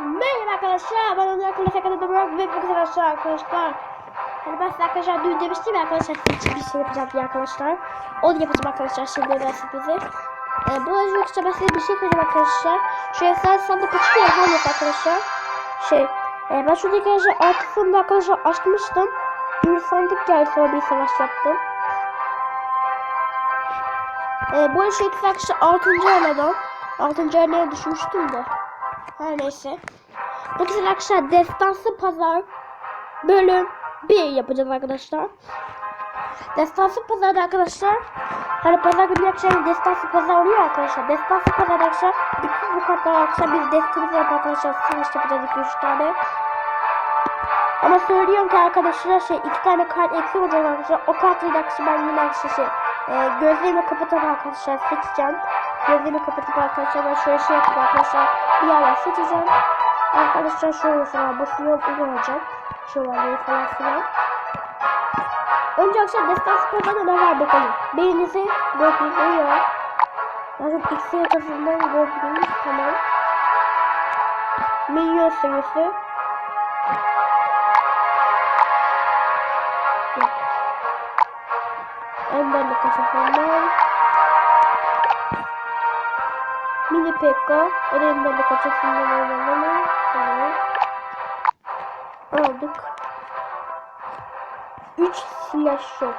Merhaba arkadaşlar, ben Önder Kulesi Akademi Burak ve bugün arkadaşlar arkadaşlar. Hani ben size arkadaşlar dün demiştim ya arkadaşlar size bir şey yapacağım diye arkadaşlar. Onu yapacağım arkadaşlar şimdi ben sürprizi. Ee, bu arada yoksa ben size bir şey söyleyeceğim arkadaşlar. Şuraya sen sandık açıyor yok arkadaşlar. Şey, e, ben şuradaki arkadaşlar artısını arkadaşlar açmıştım. Bir sandık geldi sonra bir savaş yaptım. Ee, bu arada ikisi arkadaşlar 6. aradan. 6. arenaya düşmüştüm de. Her neyse. Bakın arkadaşlar destansı pazar bölüm 1 yapacağız arkadaşlar. Destansı pazarda arkadaşlar hani pazar günü akşam destansı pazar oluyor arkadaşlar. Destansı pazarda arkadaşlar bütün bu kartlar arkadaşlar biz destemizi yap arkadaşlar savaş yapacağız 2-3 tane. Ama söylüyorum ki arkadaşlar şey iki tane kart eksik olacak arkadaşlar. O kartı da arkadaşlar ben yine arkadaşlar şey e, gözlerimi kapatıp arkadaşlar seçeceğim. Gözlerimi kapatıp arkadaşlar ben şöyle şey yapıp arkadaşlar bir yerler seçeceğim. Arkadaşlar şöyle mesela bu bu olacak. Şövalyeyi falan filan. Önce arkadaşlar destan sporda ne var bakalım. Beyninizi bırakın uyuyor. Lazım X'e yakasından gördüğünüz tamam. Milyon sayısı. Yok. Enderli kaçaklarından. Mini Pekka. O da enderli kaçaklarından oynananı. Tamam. Aldık. 3 slasher.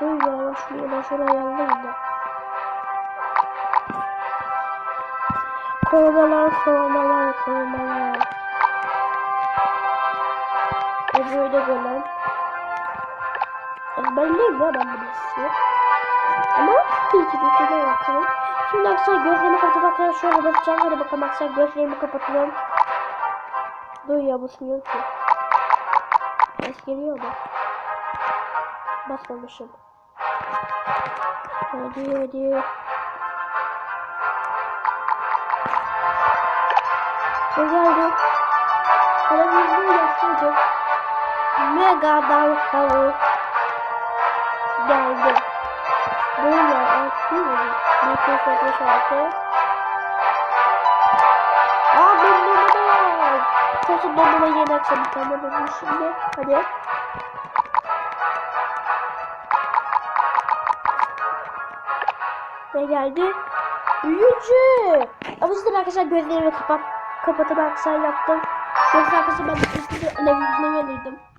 Dur ya şunu ben şöyle ayarlayayım da. Korumalar, korumalar, korumalar. E böyle golem. Ezberleyeyim ya ben bunu size. Ama bir iki bir bakalım. Şimdi arkadaşlar gözlerimi kapatıp arkadaşlar şöyle basacağım. Hadi bakalım arkadaşlar gözlerimi kapatıyorum. Dur ya basmıyor ki. Ses geliyor da. Basmamışım. Hadi hadi. Ne geldi? Hala bir bu yapmayacak. Mega dal 276 Aa dondurma da var. Kesin dondurma yeni akşam bir tane bulmuş şimdi. Hadi. Ne geldi? Büyücü. Ama arkadaşlar gözlerimi kapat kapatıp arkadaşlar yaptım. Yoksa arkadaşlar ben bu üstünde ödevimi verirdim.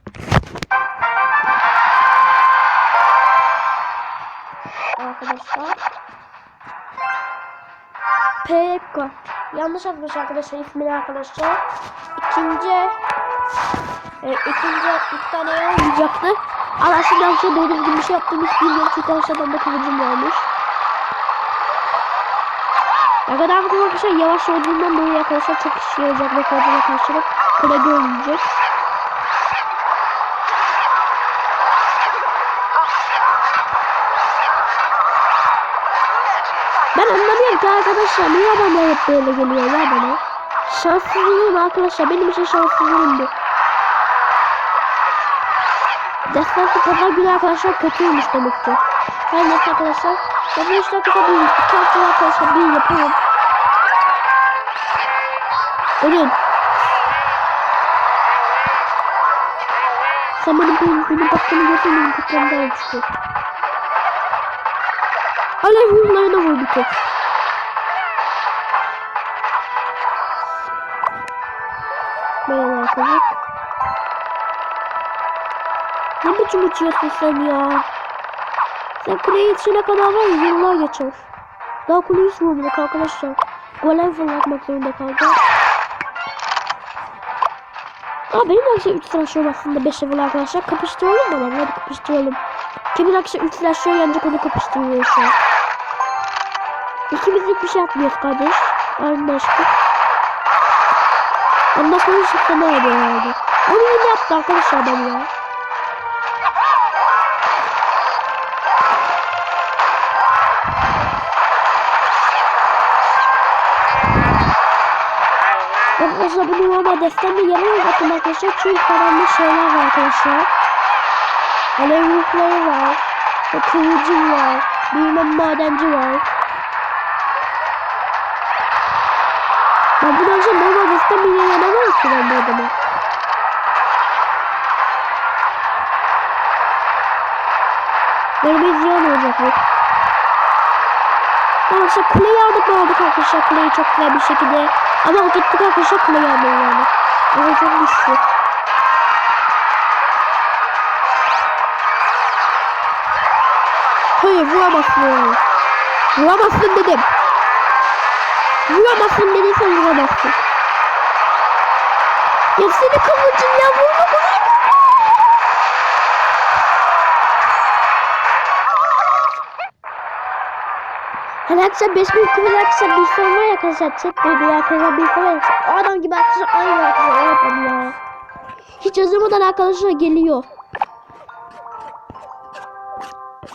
Arkadaşlar. Pekka. Yanlış yazmış arkadaşlar ismini arkadaşlar. İkinci e, ikinci iki tane olmayacaktı. Ama şimdi arkadaşlar doğru düzgün bir şey yaptım hiç bilmiyorum çünkü arkadaşlar bende kıvırcım varmış. Ne kadar arkadaşlar yavaş olduğundan dolayı arkadaşlar çok işe yarayacak ve kıvırcıma karşılık kredi olmayacak. Ki arkadaşlar niye adamlar hep böyle geliyor ya bana. Şanssızlığım arkadaşlar benim için şanssızlığım bu. Destansı pazar günü arkadaşlar kötüymüş demek ki. Her neyse arkadaşlar. Ben bu işte arkadaşlar bir iki hafta arkadaşlar bir yapalım. Ölün. Sen benim benim, benim patlığımı görsen benim patlığımdan düştü. Alev hurlarına vur bir tek. Merhaba arkadaşlar. Ne biçim uçuyorsun sen ya? Sen kuleye yetişene kadar var ya yıllar geçer. Daha kuleyi sürmedik arkadaşlar. Golem fırlatmak zorunda kalacağım. Aa benim arkadaşlar 3 flash aslında 5 level arkadaşlar. Kapıştıralım mı lan? Hadi kapıştıralım. Kimin arkadaşlar 3 flash yol yanacak onu kapıştırıyor şu an. İkimizlik bir şey yapmıyoruz kardeş. Anlaştık. Anlaşmanın şifreni arıyor herhalde. Onu yine yaptı arkadaşlar adam ya. Arkadaşlar bunu normal destemde yemeyiz bakın arkadaşlar. Çünkü karanlık şeyler var arkadaşlar. Alev ruhları var. Kıvırcım var. Bilmem madenci var. Bu önce normal destan bir yenemem ki ben bu adamı. Benim ziyan olacak bu. Arkadaşlar kuleyi aldık mı aldık arkadaşlar kuleyi çok güzel bir şekilde. Ama hak ettik arkadaşlar kuleyi almayı yani. Ama çok güçlü. Hayır vuramazsın. Vuramazsın dedim. Vuramazsın dediysen vuramazsın. Ya seni kıvırcın ya vurma vurma. Hani arkadaşlar 5000 kupa arkadaşlar bir son var ya arkadaşlar chat böyle arkadaşlar bir son var O adam gibi arkadaşlar aynı arkadaşlar adam ya. Hiç yazılmadan arkadaşlar geliyor.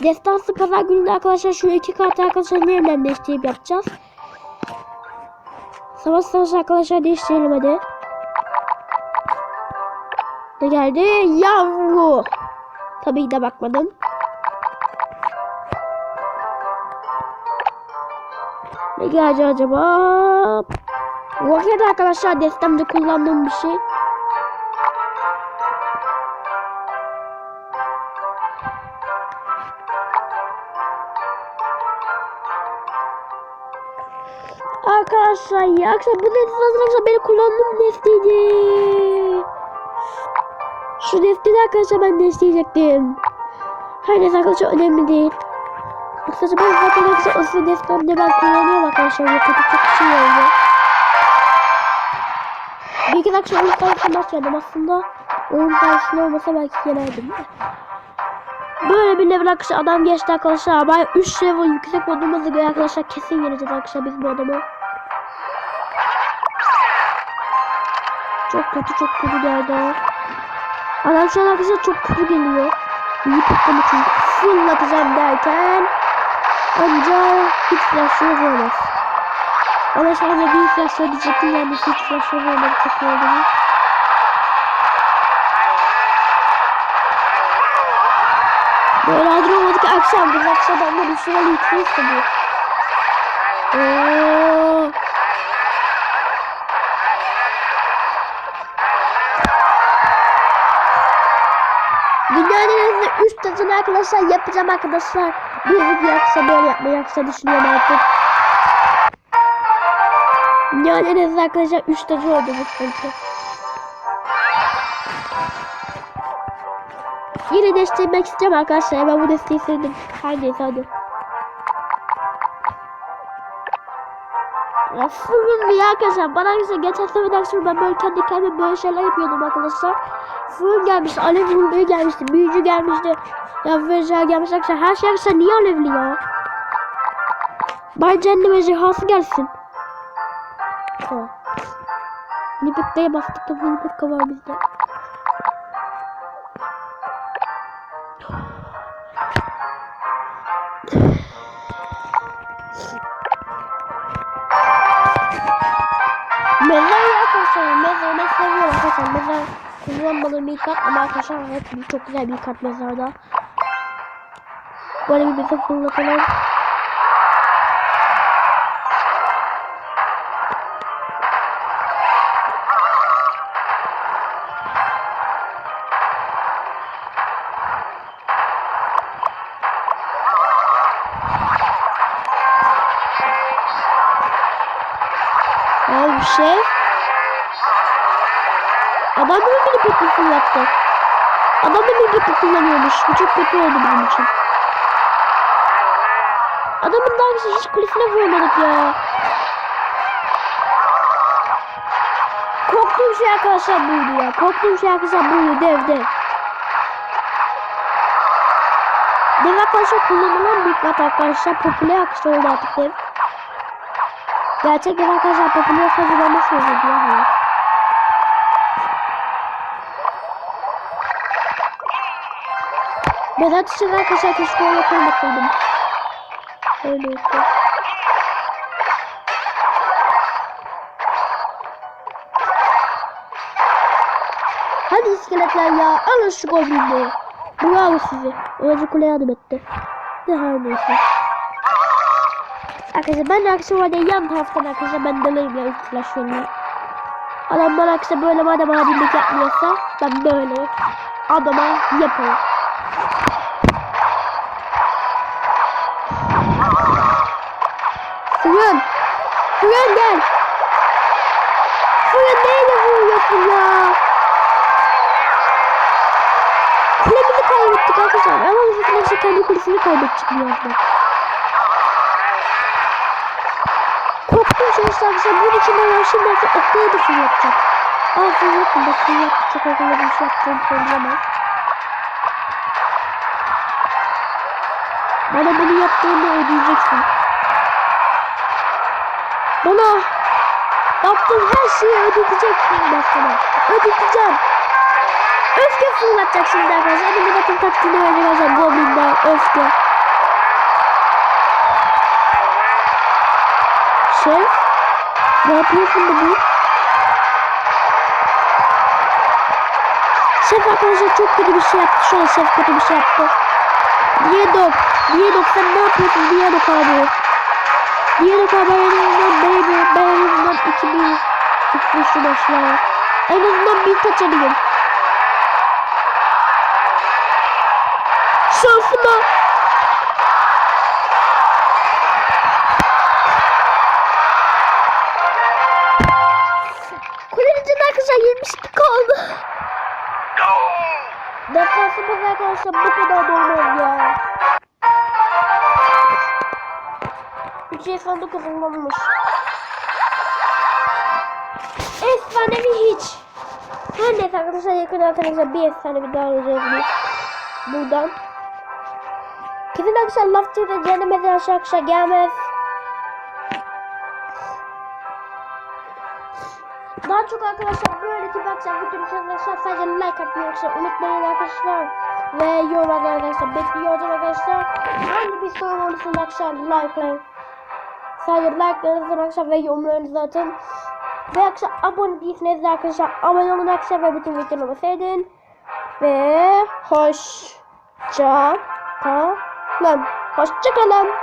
Destansı pazar gününde arkadaşlar şu iki kartı arkadaşlar nereden değiştirip yapacağız. Savaş savaş arkadaşlar değiştirelim hadi. Ne geldi? Yavru. Tabii de bakmadım. Ne geldi acaba? Roket arkadaşlar destemde kullandığım bir şey. Arkadaşlar ya arkadaşlar bu desteği arkadaşlar benim kullandığım desteydi. Şu desteği arkadaşlar ben desteyecektim. Her neyse arkadaşlar önemli değil. Kısaca ben zaten arkadaşlar o sizin ben kullanıyorum arkadaşlar. Roketi çok şey oldu. Bir iki dakika oyun sayesinde maç aslında. Oyun sayesinde olmasa belki yenerdim. Böyle bir level arkadaşlar adam geçti arkadaşlar ama 3 level yüksek olduğumuza göre arkadaşlar kesin yeneceğiz arkadaşlar biz bu adamı. Çok kötü çok kötü geldi. An arkadaşlar çok kötü geliyor. İyi patladı çünkü fırlatacağım derken ancak hiç flash yok olmaz. Ama sadece bir flash diyecektim yani hiç flash yok olmaz çok iyi oldu. Böyle aydın olmadı ki akşam biz akşamdan da bir şeyler yıkıyorsa bu. Oo. Hızlı 3 tacını arkadaşlar yapacağım arkadaşlar. Bir video yapsa böyle yapmayı yapsa düşünüyorum artık. Dünyanın en hızlı arkadaşlar 3 tacı oldu bu sıkıntı. Yine değiştirmek istiyorum arkadaşlar. Ben bu desteği sevdim. Her neyse hadi. Ya fırın ya arkadaşlar. Bana arkadaşlar geçen sefer arkadaşlar ben böyle kendi kendime böyle şeyler yapıyordum arkadaşlar. Fırın gelmiş, alev vurmaya gelmişti, büyücü gelmişti. Ya vejeha gelmiş arkadaşlar. Her şey arkadaşlar niye alevli ya? Bari cehennem ejderhası gelsin. Ha. Nipekka'ya bastık da bu Nipekka var bizde. Mezar ya arkadaşlar. Mezar ben seviyorum arkadaşlar. Mezar kullanmadığım bir kart ama arkadaşlar hep çok güzel bir kart mezarda. Böyle bir bize fırlatalım. Bir şey. Adam mı beni peki fırlattı? Adam da beni peki kullanıyormuş. Bu çok kötü oldu benim için. Adamın daha önce hiç kulesine vurmadık ya. Korktuğum şey arkadaşlar buydu ya. Korktuğum şey arkadaşlar buydu dev dev. Dev arkadaşlar kullanılan bir kat arkadaşlar. Popüler arkadaşlar oldu artık dev. Gerçekten arkadaşlar popüler hazırlaması oldu ya. Hayır. Berat için arkadaşlar keşke öyle koymasaydım. Öyleyse. Hadi iskeletler ya. Alın şu goblini. Bravo sizi. Önce kule yardım etti. Ne her neyse. Arkadaşlar ben de arkadaşlar var ya yan taraftan arkadaşlar ben dalayım ya ilk flash yönüne. Adam bana işte böyle madem adillik yapmıyorsa ben böyle adama yaparım. Fırın. Fırın gel. Fırın neyle vuruyorsun ya? Kulemizi kaybettik arkadaşlar. Ama bu işte kendi kulesini kaybedecek birazdan. Arkadaşlar. Bunun içinden var. Şimdi artık okula da fırlatacak. Aa fırlatma. Bak fırlattı. Çok akıllı bir şey yaptığını söylemem. Bana bunu yaptığını ödeyeceksin. Bana yaptığım her şeyi ödeteceksin ben sana. Ödeteceğim. Öfke fırlatacak şimdi arkadaşlar. Elimde bakın taktiğini arkadaşlar. Goblin'den öfke. Şef. Ne yapıyorsun bu? Şef arkadaşlar çok kötü bir şey yaptı. Şu an şef kötü bir şey yaptı. Niye dok? Niye dok? Sen ne yapıyorsun? Niye dok abi? Niye dok abi? En azından baby. Ben en azından 2000 tutmuşum aşağıya. En azından bir alayım. Şansıma. Arkadaşlar 72 kaldı. Defansımız arkadaşlar bu kadar da olmaz ya. 3 efendi kazanılmış. Efsanevi hiç. Her neyse arkadaşlar yakın arkadaşlar bir efsane bir daha alacağız biz. Buradan. Kesin arkadaşlar Lafçı'da cehennemeden aşağı aşağı gelmez. Çok arkadaşlar böyle arkadaşlar video için arkadaşlar sadece like atmayı arkadaşlar unutmayın arkadaşlar. Ve yorum arkadaşlar bekliyoruz arkadaşlar. Hangi bir soru olursa arkadaşlar likelayın. Sadece like'larınızı arkadaşlar ve yorumlarınızı atın. Ve arkadaşlar abone değilseniz de arkadaşlar abone olun arkadaşlar ve bütün videolarımı seyredin. Ve hoşça kalın. Hoşça kalın.